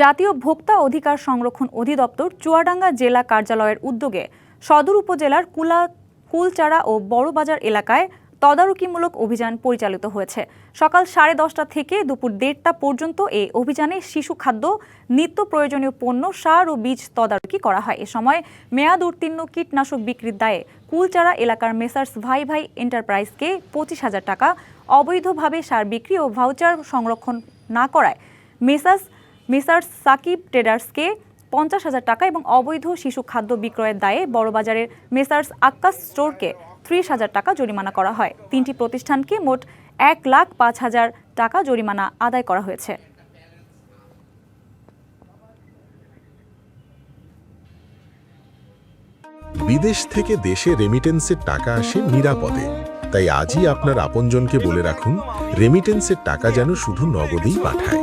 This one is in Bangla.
জাতীয় ভোক্তা অধিকার সংরক্ষণ অধিদপ্তর চুয়াডাঙ্গা জেলা কার্যালয়ের উদ্যোগে সদর উপজেলার কুলা কুলচারা ও বড়বাজার এলাকায় তদারকিমূলক অভিযান পরিচালিত হয়েছে। সকাল সাড়ে দশটা থেকে দুপুর দেড়টা পর্যন্ত এই অভিযানে শিশু খাদ্য, নিত্য প্রয়োজনীয় পণ্য, সার ও বীজ তদারকি করা হয়। এ সময় মেয়াদ উত্তীর্ণ কীটনাশক বিক্রির দায়ে কুলচারা এলাকার মেসার্স ভাই ভাই এন্টারপ্রাইজকে পঁচিশ হাজার টাকা অবৈধভাবে সার বিক্রি ও ভাউচার সংরক্ষণ না করায় মেসার্স মেসার্স সাকিব ট্রেডার্সকে পঞ্চাশ হাজার টাকা এবং অবৈধ শিশু খাদ্য বিক্রয়ের দায়ে বড়বাজারের মেসার্স আক্কাস স্টোরকে ত্রিশ হাজার টাকা জরিমানা করা হয়। তিনটি প্রতিষ্ঠানকে মোট এক লাখ পাঁচ হাজার টাকা জরিমানা আদায় করা হয়েছে। বিদেশ থেকে দেশে রেমিটেন্সের টাকা আসে নিরাপদে। তাই আজই আপনার আপনজনকে বলে রাখুন রেমিটেন্সের টাকা যেন শুধু নগদেই পাঠায়।